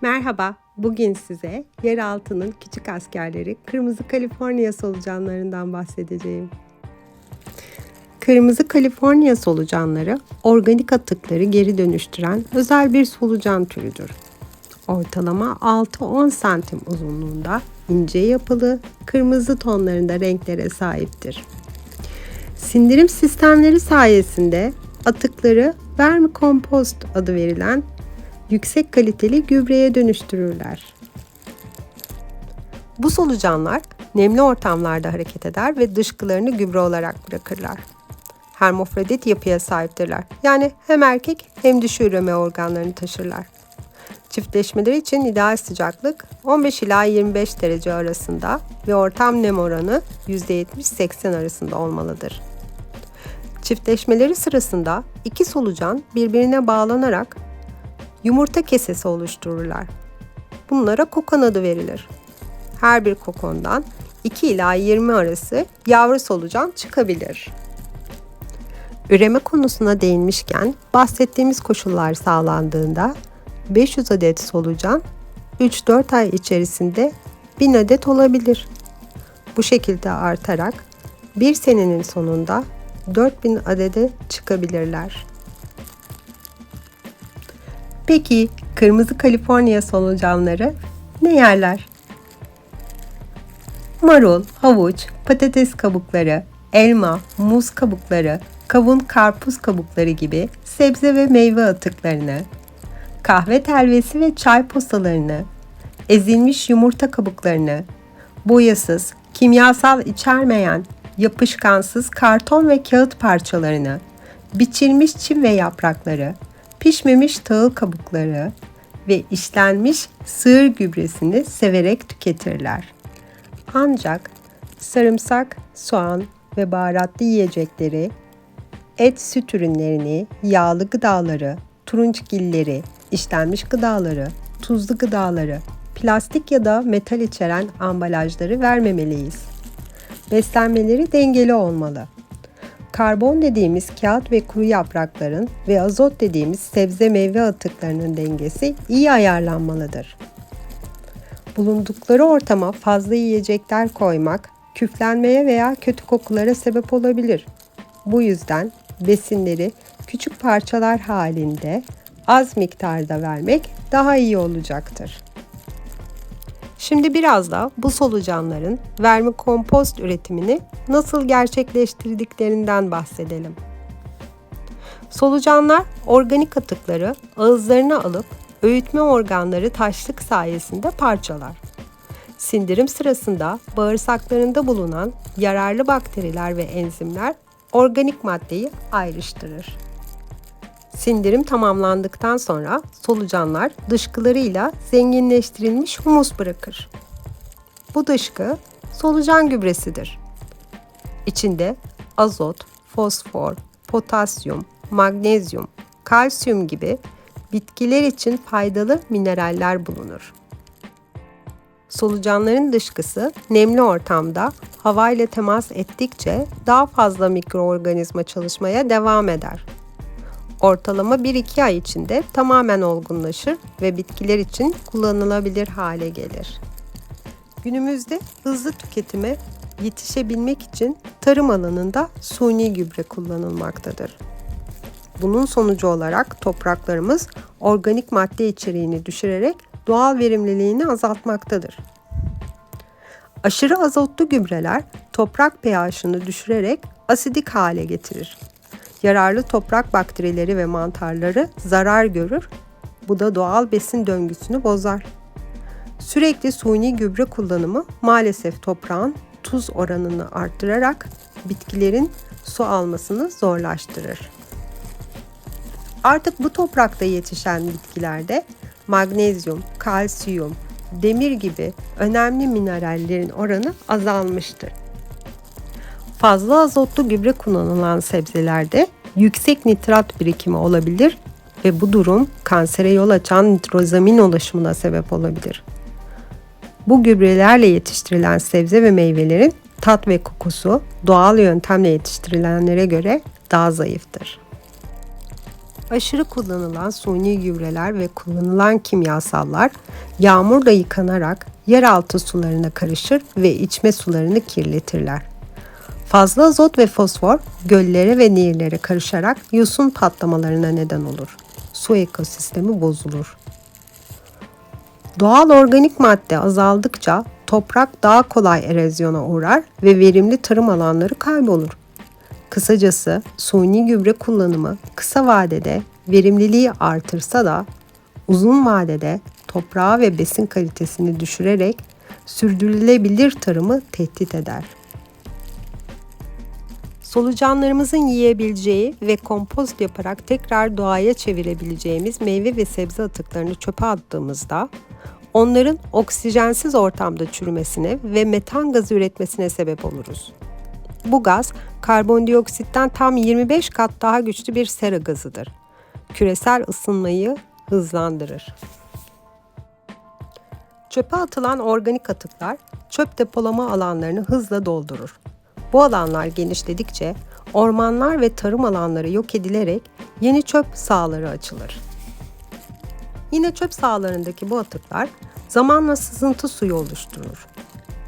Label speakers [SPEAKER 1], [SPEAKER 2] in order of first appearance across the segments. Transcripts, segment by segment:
[SPEAKER 1] Merhaba, bugün size yeraltının küçük askerleri kırmızı Kaliforniya solucanlarından bahsedeceğim. Kırmızı Kaliforniya solucanları organik atıkları geri dönüştüren özel bir solucan türüdür. Ortalama 6-10 santim uzunluğunda ince yapılı, kırmızı tonlarında renklere sahiptir. Sindirim sistemleri sayesinde atıkları vermikompost adı verilen yüksek kaliteli gübreye dönüştürürler. Bu solucanlar nemli ortamlarda hareket eder ve dışkılarını gübre olarak bırakırlar. Hermofrodit yapıya sahiptirler. Yani hem erkek hem dişi üreme organlarını taşırlar. Çiftleşmeleri için ideal sıcaklık 15 ila 25 derece arasında ve ortam nem oranı %70-80 arasında olmalıdır. Çiftleşmeleri sırasında iki solucan birbirine bağlanarak yumurta kesesi oluştururlar. Bunlara kokon adı verilir. Her bir kokondan 2 ila 20 arası yavru solucan çıkabilir. Üreme konusuna değinmişken bahsettiğimiz koşullar sağlandığında 500 adet solucan 3-4 ay içerisinde 1000 adet olabilir. Bu şekilde artarak bir senenin sonunda 4000 adede çıkabilirler. Peki kırmızı Kaliforniya solucanları ne yerler? Marul, havuç, patates kabukları, elma, muz kabukları, kavun karpuz kabukları gibi sebze ve meyve atıklarını, kahve telvesi ve çay posalarını, ezilmiş yumurta kabuklarını, boyasız, kimyasal içermeyen, yapışkansız karton ve kağıt parçalarını, biçilmiş çim ve yaprakları, pişmemiş tahıl kabukları ve işlenmiş sığır gübresini severek tüketirler. Ancak sarımsak, soğan ve baharatlı yiyecekleri, et süt ürünlerini, yağlı gıdaları, turunçgilleri, işlenmiş gıdaları, tuzlu gıdaları, plastik ya da metal içeren ambalajları vermemeliyiz. Beslenmeleri dengeli olmalı. Karbon dediğimiz kağıt ve kuru yaprakların ve azot dediğimiz sebze meyve atıklarının dengesi iyi ayarlanmalıdır. Bulundukları ortama fazla yiyecekler koymak küflenmeye veya kötü kokulara sebep olabilir. Bu yüzden besinleri küçük parçalar halinde az miktarda vermek daha iyi olacaktır. Şimdi biraz da bu solucanların vermikompost üretimini nasıl gerçekleştirdiklerinden bahsedelim. Solucanlar organik atıkları ağızlarına alıp öğütme organları taşlık sayesinde parçalar. Sindirim sırasında bağırsaklarında bulunan yararlı bakteriler ve enzimler organik maddeyi ayrıştırır. Sindirim tamamlandıktan sonra solucanlar dışkılarıyla zenginleştirilmiş humus bırakır. Bu dışkı solucan gübresidir. İçinde azot, fosfor, potasyum, magnezyum, kalsiyum gibi bitkiler için faydalı mineraller bulunur. Solucanların dışkısı nemli ortamda hava ile temas ettikçe daha fazla mikroorganizma çalışmaya devam eder. Ortalama 1-2 ay içinde tamamen olgunlaşır ve bitkiler için kullanılabilir hale gelir. Günümüzde hızlı tüketime yetişebilmek için tarım alanında suni gübre kullanılmaktadır. Bunun sonucu olarak topraklarımız organik madde içeriğini düşürerek doğal verimliliğini azaltmaktadır. Aşırı azotlu gübreler toprak pH'ını düşürerek asidik hale getirir. Yararlı toprak bakterileri ve mantarları zarar görür. Bu da doğal besin döngüsünü bozar. Sürekli suni gübre kullanımı maalesef toprağın tuz oranını arttırarak bitkilerin su almasını zorlaştırır. Artık bu toprakta yetişen bitkilerde magnezyum, kalsiyum, demir gibi önemli minerallerin oranı azalmıştır. Fazla azotlu gübre kullanılan sebzelerde yüksek nitrat birikimi olabilir ve bu durum kansere yol açan nitrozamin ulaşımına sebep olabilir. Bu gübrelerle yetiştirilen sebze ve meyvelerin tat ve kokusu doğal yöntemle yetiştirilenlere göre daha zayıftır. Aşırı kullanılan suni gübreler ve kullanılan kimyasallar yağmurla yıkanarak yeraltı sularına karışır ve içme sularını kirletirler. Fazla azot ve fosfor göllere ve nehirlere karışarak yosun patlamalarına neden olur. Su ekosistemi bozulur. Doğal organik madde azaldıkça toprak daha kolay erozyona uğrar ve verimli tarım alanları kaybolur. Kısacası suni gübre kullanımı kısa vadede verimliliği artırsa da uzun vadede toprağı ve besin kalitesini düşürerek sürdürülebilir tarımı tehdit eder. Solucanlarımızın yiyebileceği ve kompost yaparak tekrar doğaya çevirebileceğimiz meyve ve sebze atıklarını çöpe attığımızda onların oksijensiz ortamda çürümesine ve metan gazı üretmesine sebep oluruz. Bu gaz karbondioksitten tam 25 kat daha güçlü bir sera gazıdır. Küresel ısınmayı hızlandırır. Çöpe atılan organik atıklar çöp depolama alanlarını hızla doldurur. Bu alanlar genişledikçe ormanlar ve tarım alanları yok edilerek yeni çöp sahaları açılır. Yine çöp sahalarındaki bu atıklar zamanla sızıntı suyu oluşturur.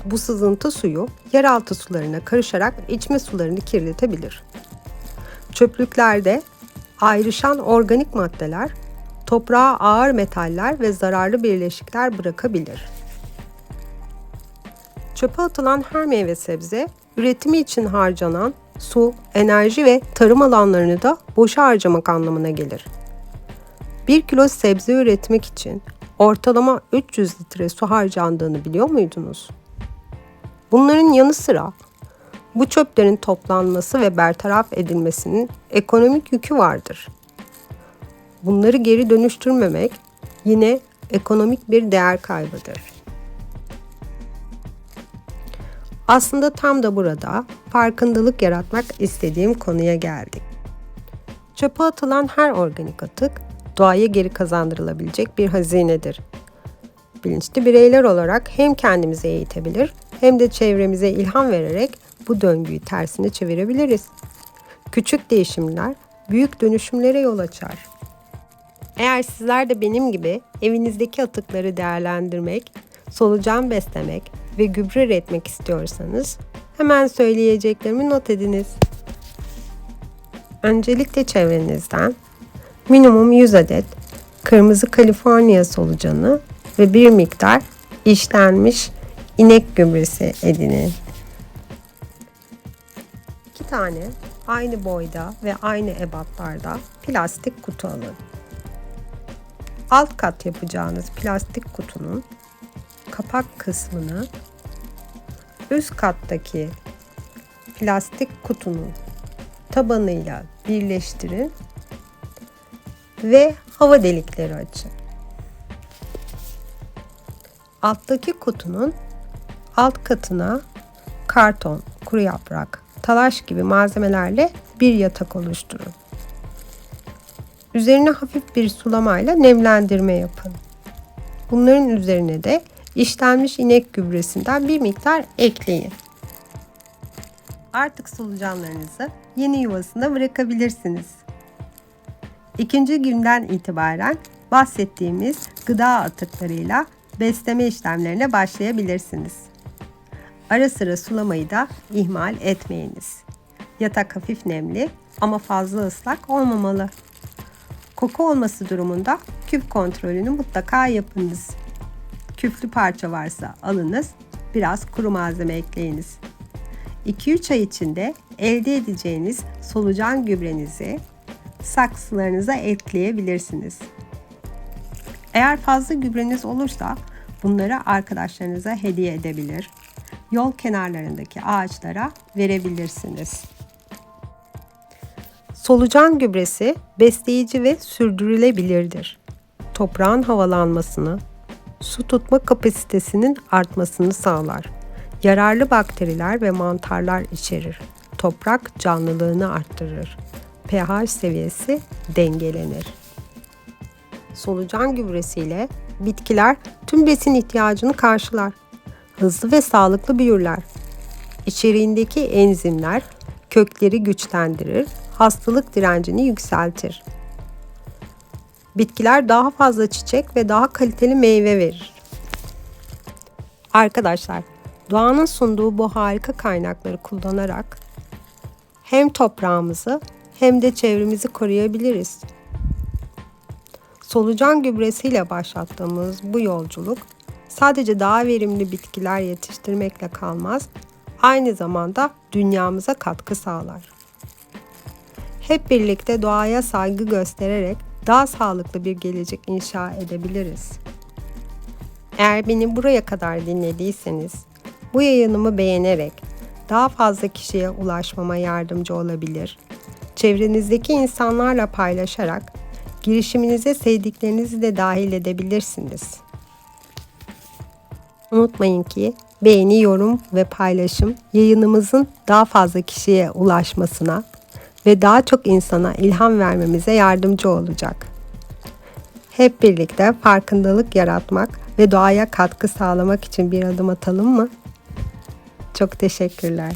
[SPEAKER 1] Bu sızıntı suyu yeraltı sularına karışarak içme sularını kirletebilir. Çöplüklerde ayrışan organik maddeler toprağa ağır metaller ve zararlı birleşikler bırakabilir. Çöpe atılan her meyve sebze üretimi için harcanan su, enerji ve tarım alanlarını da boşa harcamak anlamına gelir. 1 kilo sebze üretmek için ortalama 300 litre su harcandığını biliyor muydunuz? Bunların yanı sıra bu çöplerin toplanması ve bertaraf edilmesinin ekonomik yükü vardır. Bunları geri dönüştürmemek yine ekonomik bir değer kaybıdır. Aslında tam da burada farkındalık yaratmak istediğim konuya geldik. Çöpe atılan her organik atık doğaya geri kazandırılabilecek bir hazinedir. Bilinçli bireyler olarak hem kendimizi eğitebilir hem de çevremize ilham vererek bu döngüyü tersine çevirebiliriz. Küçük değişimler büyük dönüşümlere yol açar. Eğer sizler de benim gibi evinizdeki atıkları değerlendirmek, solucan beslemek ve gübre üretmek istiyorsanız hemen söyleyeceklerimi not ediniz. Öncelikle çevrenizden minimum 100 adet kırmızı Kaliforniya solucanı ve bir miktar işlenmiş inek gübresi edinin. İki tane aynı boyda ve aynı ebatlarda plastik kutu alın. Alt kat yapacağınız plastik kutunun kapak kısmını üst kattaki plastik kutunun tabanıyla birleştirin ve hava delikleri açın. Alttaki kutunun alt katına karton, kuru yaprak, talaş gibi malzemelerle bir yatak oluşturun. Üzerine hafif bir sulamayla nemlendirme yapın. Bunların üzerine de işlenmiş inek gübresinden bir miktar ekleyin. Artık solucanlarınızı yeni yuvasına bırakabilirsiniz. İkinci günden itibaren bahsettiğimiz gıda atıklarıyla besleme işlemlerine başlayabilirsiniz. Ara sıra sulamayı da ihmal etmeyiniz. Yatak hafif nemli ama fazla ıslak olmamalı. Koku olması durumunda küf kontrolünü mutlaka yapınız. Küflü parça varsa alınız, biraz kuru malzeme ekleyiniz. 2-3 ay içinde elde edeceğiniz solucan gübrenizi saksılarınıza ekleyebilirsiniz. Eğer fazla gübreniz olursa bunları arkadaşlarınıza hediye edebilir. Yol kenarlarındaki ağaçlara verebilirsiniz. Solucan gübresi besleyici ve sürdürülebilirdir. Toprağın havalanmasını, su tutma kapasitesinin artmasını sağlar. Yararlı bakteriler ve mantarlar içerir. Toprak canlılığını arttırır. pH seviyesi dengelenir. Solucan gübresiyle bitkiler tüm besin ihtiyacını karşılar. Hızlı ve sağlıklı büyürler. İçeriğindeki enzimler kökleri güçlendirir, hastalık direncini yükseltir. Bitkiler daha fazla çiçek ve daha kaliteli meyve verir. Arkadaşlar, doğanın sunduğu bu harika kaynakları kullanarak hem toprağımızı hem de çevremizi koruyabiliriz. Solucan gübresiyle başlattığımız bu yolculuk sadece daha verimli bitkiler yetiştirmekle kalmaz, aynı zamanda dünyamıza katkı sağlar. Hep birlikte doğaya saygı göstererek daha sağlıklı bir gelecek inşa edebiliriz. Eğer beni buraya kadar dinlediyseniz, bu yayınımı beğenerek daha fazla kişiye ulaşmama yardımcı olabilir. Çevrenizdeki insanlarla paylaşarak girişiminize sevdiklerinizi de dahil edebilirsiniz. Unutmayın ki beğeni, yorum ve paylaşım yayınımızın daha fazla kişiye ulaşmasına ve daha çok insana ilham vermemize yardımcı olacak. Hep birlikte farkındalık yaratmak ve doğaya katkı sağlamak için bir adım atalım mı? Çok teşekkürler.